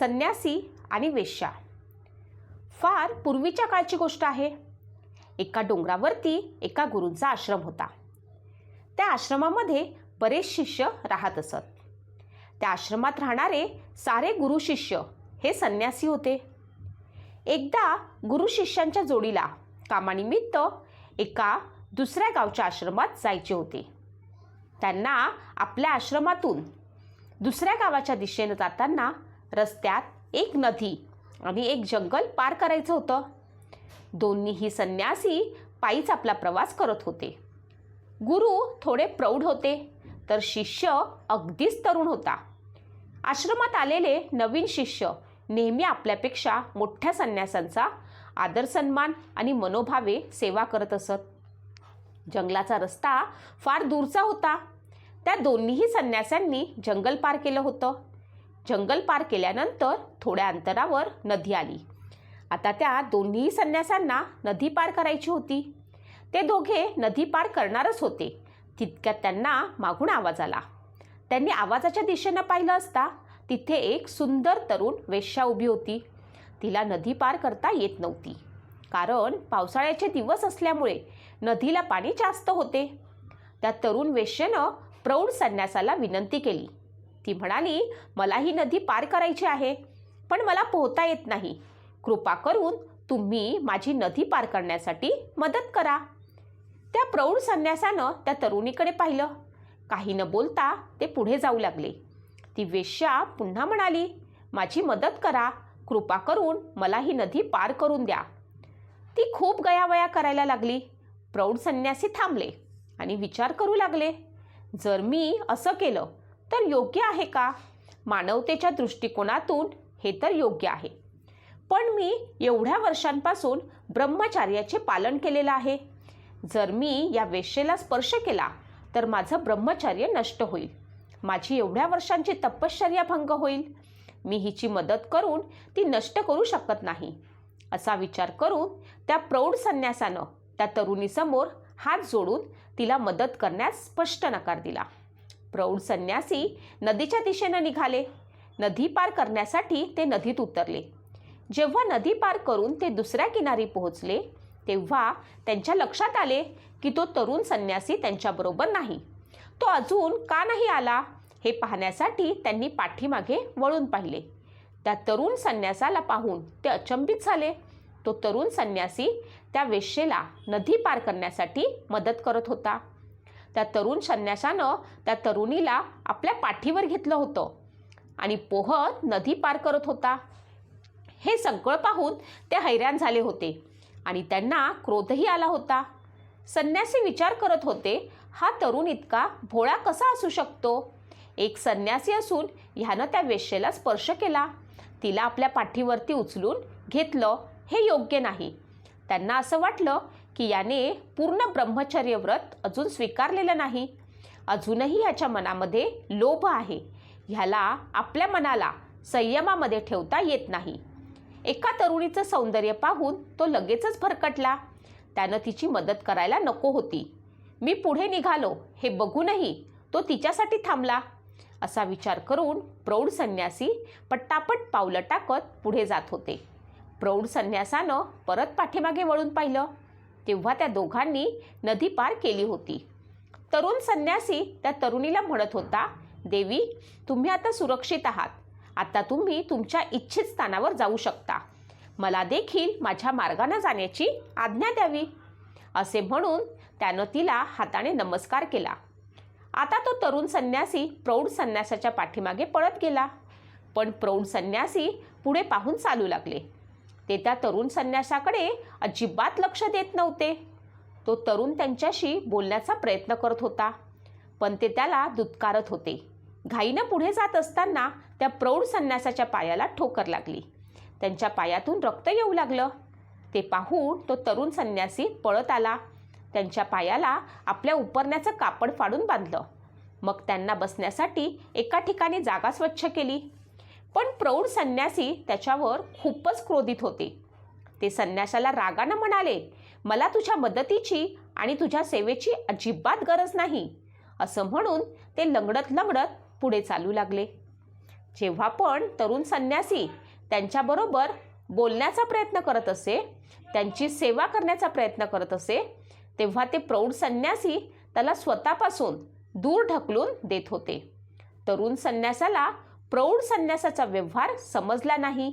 संन्यासी आणि वेश्या. फार पूर्वीच्या काळची गोष्ट आहे. एका डोंगरावरती एका गुरूंचा आश्रम होता. त्या आश्रमामध्ये बरेच शिष्य राहत असत. त्या आश्रमात राहणारे सारे गुरु शिष्य हे संन्यासी होते. एकदा गुरु शिष्यांच्या जोडीला कामानिमित्त एका दुसऱ्या गावच्या आश्रमात जायचे होते. त्यांना आपल्या आश्रमातून दुसऱ्या गावाच्या दिशेनं जाताना रस्त्यात एक नदी आणि एक जंगल पार करायचं होतं. दोन्हीही संन्यासी पायीच आपला प्रवास करत होते. गुरु थोडे प्रौढ होते तर शिष्य अगदीच तरुण होता. आश्रमात आलेले नवीन शिष्य नेहमी आपल्यापेक्षा मोठ्या संन्यासांचा आदर सन्मान आणि मनोभावे सेवा करत असत. जंगलाचा रस्ता फार दूरचा होता. त्या दोन्हीही संन्यासांनी जंगल पार केलं होतं. जंगल पार केल्यानंतर थोड्या अंतरावर नदी आली. आता त्या दोन्ही संन्यासांना नदी पार करायची होती. ते दोघे नदी पार करणारच होते. तितक्यात त्यांना मागून आवाज आला. त्यांनी आवाजाच्या दिशेनं पाहिलं असता तिथे एक सुंदर तरुण वेश्या उभी होती. तिला नदी पार करता येत नव्हती. कारण पावसाळ्याचे दिवस असल्यामुळे नदीला पाणी जास्त होते. त्या तरुण वेश्येनं प्रौढ संन्यासाला विनंती केली. ती म्हणाली मला ही नदी पार करायची आहे पण मला पोहता येत नाही. कृपा करून तुम्ही माझी नदी पार करण्यासाठी मदत करा. त्या प्रौढ संन्यासानं त्या तरुणीकडे पाहिलं. काही न बोलता ते पुढे जाऊ लागले. ती वेश्या पुन्हा म्हणाली माझी मदत करा. कृपा करून मला ही नदी पार करून द्या. ती खूप गयावया करायला लागली. प्रौढ संन्यासी थांबले आणि विचार करू लागले. जर मी असं केलं तर योग्य आहे का? मानवतेच्या दृष्टिकोनातून हे तर योग्य आहे. पण मी एवढ्या वर्षांपासून ब्रह्मचार्याचे पालन केलेलं आहे. जर मी या वेश्येला स्पर्श केला तर माझं ब्रह्मचर्य नष्ट होईल. माझी एवढ्या वर्षांची तपश्चर्या भंग होईल. मी हिची मदत करून ती नष्ट करू शकत नाही. असा विचार करून त्या प्रौढ संन्यासानं त्या तरुणीसमोर हात जोडून तिला मदत करण्यास स्पष्ट नकार दिला. प्रौढ संन्यासी नदीच्या दिशेनं निघाले. नदी पार करण्यासाठी ते नदीत उतरले. जेव्हा नदी पार करून ते दुसऱ्या किनारी पोहोचले तेव्हा त्यांच्या लक्षात आले की तो तरुण संन्यासी त्यांच्याबरोबर नाही. तो अजून का नाही आला हे पाहण्यासाठी त्यांनी पाठीमागे वळून पाहिले. त्या तरुण संन्यासाला पाहून ते अचंबित झाले. तो तरुण संन्यासी त्या वेश्येला नदी पार करण्यासाठी मदत करत होता. त्या तरुण संन्यासानं त्या तरुणीला आपल्या पाठीवर घेतलं होतं. आणि पोहत नदी पार करत होता. हे सगळं पाहून ते हैराण झाले होते आणि त्यांना क्रोधही आला होता. संन्यासी विचार करत होते हा तरुण इतका भोळा कसा असू शकतो? एक संन्यासी असून ह्यानं त्या वेश्येला स्पर्श केला. तिला आपल्या पाठीवरती उचलून घेतलं हे योग्य नाही. त्यांना असं वाटलं की याने पूर्ण ब्रह्मचर्य व्रत अजून स्वीकारलेलं नाही. अजूनही याच्या मनामध्ये लोभ आहे. ह्याला आपल्या मनाला संयमामध्ये ठेवता येत नाही. एका तरुणीचं सौंदर्य पाहून तो लगेचच भरकटला. त्यानं तिची मदत करायला नको होती. मी पुढे निघालो. हे बघूनही तो तिच्यासाठी थांबला. असा विचार करून प्रौढ संन्यासी पट्टापट पावलं टाकत पुढे जात होते. प्रौढ संन्यासानं परत पाठीमागे वळून पाहिलं. तेव्हा त्या दोघांनी नदी पार केली होती. तरुण संन्यासी त्या तरुणीला म्हणत होता देवी तुम्ही आता सुरक्षित आहात. आता तुम्ही तुमच्या इच्छित स्थानावर जाऊ शकता. मला देखील माझ्या मार्गानं जाण्याची आज्ञा द्यावी. असे म्हणून त्यानं तिला हाताने नमस्कार केला. आता तो तरुण संन्यासी प्रौढ संन्यासाच्या पाठीमागे पळत गेला. पण प्रौढ संन्यासी पुढे पाहून चालू लागले. ते त्या तरुण संन्यासाकडे अजिबात लक्ष देत नव्हते. तो तरुण त्यांच्याशी बोलण्याचा प्रयत्न करत होता पण ते त्याला दुत्कारत होते. घाईनं पुढे जात असताना त्या प्रौढ संन्यासाच्या पायाला ठोकर लागली. त्यांच्या पायातून रक्त येऊ लागलं. ते पाहून तो तरुण संन्यासी पळत आला. त्यांच्या पायाला आपल्या उपरण्याचं कापड फाडून बांधलं. मग त्यांना बसण्यासाठी एका ठिकाणी जागा स्वच्छ केली. पण प्रौढ संन्यासी त्याच्यावर खूपच क्रोधित होते. ते संन्यासाला रागानं म्हणाले मला तुझ्या मदतीची आणि तुझ्या सेवेची अजिबात गरज नाही. असं म्हणून ते लंगडत लंगडत पुढे चालू लागले. जेव्हा पण तरुण संन्यासी त्यांच्याबरोबर बोलण्याचा प्रयत्न करत असे त्यांची सेवा करण्याचा प्रयत्न करत असे तेव्हा ते प्रौढ संन्यासी त्याला स्वतःपासून दूर ढकलून देत होते. तरुण संन्यासाला प्रौढ संन्यासाचा व्यवहार समजला नाही.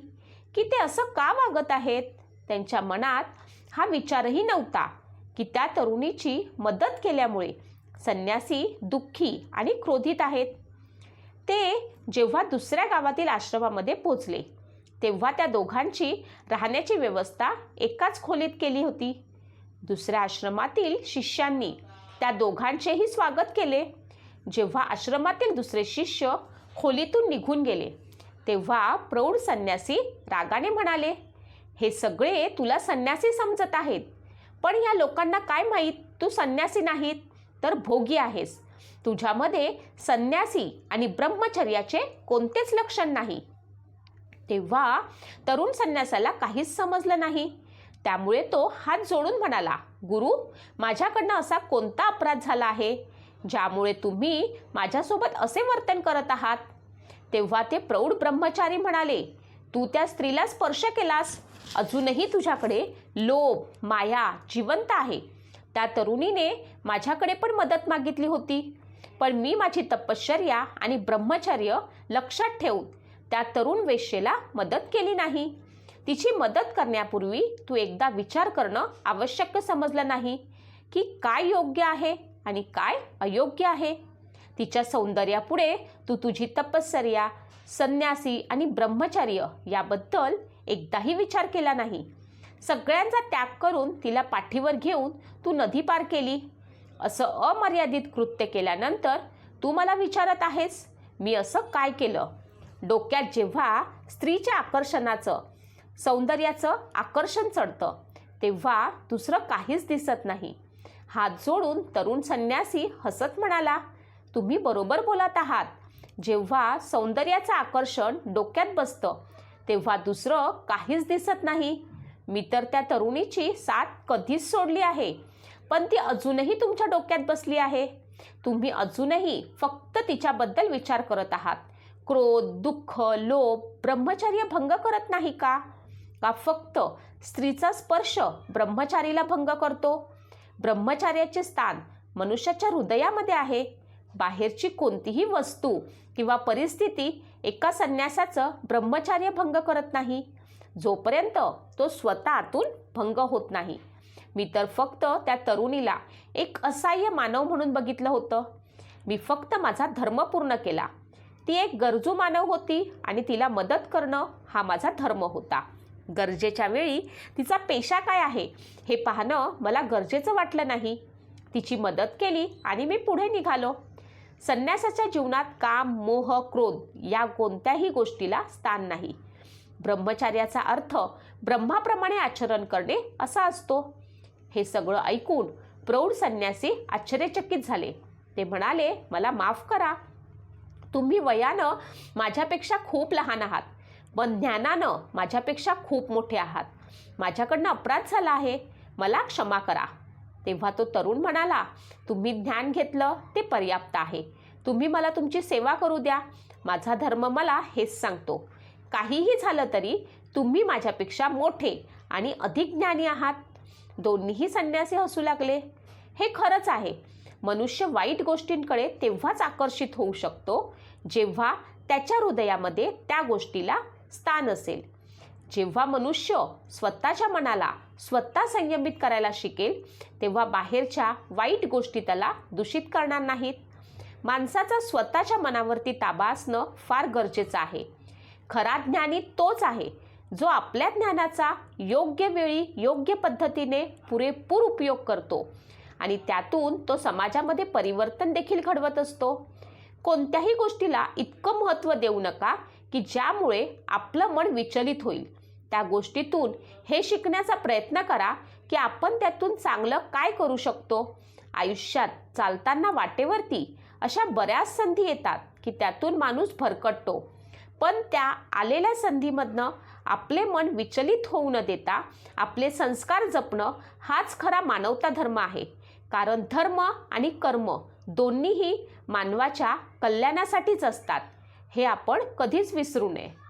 की ते असं का वागत आहेत? त्यांच्या मनात हा विचारही नव्हता. की त्या तरुणीची मदत केल्यामुळे संन्यासी दुःखी आणि क्रोधित आहेत. ते जेव्हा दुसऱ्या गावातील आश्रमामध्ये पोचले तेव्हा त्या दोघांची राहण्याची व्यवस्था एकाच खोलीत केली होती. दुसऱ्या आश्रमातील शिष्यांनी त्या दोघांचेही स्वागत केले. जेव्हा आश्रमातील दुसरे शिष्य खोलीतून निघून गेले. तेव्हा प्रौढ संन्यासी रागाने म्हणाले हे सगळे तुला संन्यासी समजत आहेत. पण या लोकांना काय माहीत? तू संन्यासी नाहीत तर भोगी आहेस. तुझ्यामध्ये संन्यासी आणि ब्रह्मचर्याचे कोणतेच लक्षण नाही. तेव्हा तरुण संन्यासाला काहीच समजलं नाही. त्यामुळे तो हात जोडून म्हणाला गुरु माझ्याकडनं असा कोणता अपराध झाला आहे? ज्यामुळे तुम्ही माझ्यासोबत असे वर्तन करत आहात. तेव्हा ते प्रौढ ब्रह्मचारी म्हणाले तू त्या स्त्रीला स्पर्श केलास. अजूनही तुझ्याकडे लोभ माया जिवंत आहे. त्या तरुणीने माझ्याकडे पण मदत मागितली होती. पण मी माझी तपश्चर्या आणि ब्रह्मचर्य लक्षात ठेवून त्या तरुण वेश्येला मदत केली नाही. तिची मदत करण्यापूर्वी तू एकदा विचार करणं आवश्यक समजलं नाही की काय योग्य आहे. आणि काय अयोग्य आहे? तिच्या सौंदर्यापुढे तू तुझी तपश्चर्या संन्यासी आणि ब्रह्मचर्य याबद्दल एकदाही विचार केला नाही. सगळ्यांचा त्याग करून तिला पाठीवर घेऊन तू नदी पार केली. असं अमर्यादित कृत्य केल्यानंतर तू मला विचारत आहेस मी असं काय केलं? डोक्यात जेव्हा स्त्रीच्या आकर्षणाचं सौंदर्याचं आकर्षण चढतं तेव्हा दुसरं काहीच दिसत नाही. हात जोडून तरुण संन्यासी हसत म्हणाला तुम्ही बरोबर बोलत आहात. जेव्हा सौंदर्याचं आकर्षण डोक्यात बसतं तेव्हा दुसरं काहीच दिसत नाही. मी तर त्या तरुणीची साथ कधीच सोडली आहे पण ती अजूनही तुमच्या डोक्यात बसली आहे. तुम्ही अजूनही फक्त तिच्याबद्दल विचार करत आहात. क्रोध दुःख लोभ ब्रह्मचर्य भंग करत नाही का? का फक्त स्त्रीचा स्पर्श ब्रह्मचारीला भंग करतो? ब्रह्मचार्याचे स्थान मनुष्याच्या हृदयामध्ये आहे. बाहेरची कोणतीही वस्तू किंवा परिस्थिती एका संन्यासाचं ब्रह्मचार्य भंग करत नाही. जोपर्यंत तो स्वतः आतून भंग होत नाही. मी तर फक्त त्या तरुणीला एक असहाय्य मानव म्हणून बघितलं होतं. मी फक्त माझा धर्म पूर्ण केला. ती एक गरजू मानव होती आणि तिला मदत करणं हा माझा धर्म होता. गरजेच्या वेळी तिचा पेशा काय आहे हे पाहणं मला गरजेचं वाटलं नाही. तिची मदत केली आणि मी पुढे निघालो. संन्यासाच्या जीवनात काम मोह क्रोध या कोणत्याही गोष्टीला स्थान नाही. ब्रह्मचार्याचा अर्थ ब्रह्माप्रमाणे आचरण करणे असा असतो. हे सगळं ऐकून प्रौढ संन्यासी आश्चर्यचकित झाले. ते म्हणाले मला माफ करा. तुम्ही वयानं माझ्यापेक्षा खूप लहान आहात. पण ज्ञानानं माझ्यापेक्षा खूप मोठे आहात. माझ्याकडनं अपराध झाला आहे. मला क्षमा करा. तेव्हा तो तरुण म्हणाला तुम्ही ज्ञान घेतलं ते पर्याप्त आहे. तुम्ही मला तुमची सेवा करू द्या. माझा धर्म मला हेच सांगतो. काहीही झालं तरी तुम्ही माझ्यापेक्षा मोठे आणि अधिक ज्ञानी आहात. दोन्हीही संन्यासी हसू लागले. हे खरंच आहे. मनुष्य वाईट गोष्टींकडे तेव्हाच आकर्षित होऊ शकतो जेव्हा त्याच्या हृदयामध्ये त्या गोष्टीला स्थान असेल. जेव्हा मनुष्य स्वतःच्या मनाला स्वतः संयमित करायला शिकेल तेव्हा बाहेरच्या वाईट गोष्टी त्याला दूषित करणार नाहीत. माणसाचा स्वतःच्या मनावरती ताबा असणं फार गरजेचं आहे. खरा ज्ञानी तोच आहे जो आपल्या ज्ञानाचा योग्य वेळी योग्य पद्धतीने पुरेपूर उपयोग करतो आणि त्यातून तो समाजामध्ये परिवर्तन देखील घडवत असतो. कोणत्याही गोष्टीला इतकं महत्त्व देऊ नका की ज्यामुळे आपलं मन विचलित होईल. त्या गोष्टीतून हे शिकण्याचा प्रयत्न करा की आपण त्यातून चांगलं काय करू शकतो. आयुष्यात चालताना वाटेवरती अशा बऱ्याच संधी येतात की त्यातून माणूस भरकटतो. पण त्या आलेल्या संधीमधनं आपले मन विचलित होऊ न देता आपले संस्कार जपणं हाच खरा मानवता धर्म आहे. कारण धर्म आणि कर्म दोन्हीही मानवाच्या कल्याणासाठीच असतात. हे आपण कधीच विसरू नये.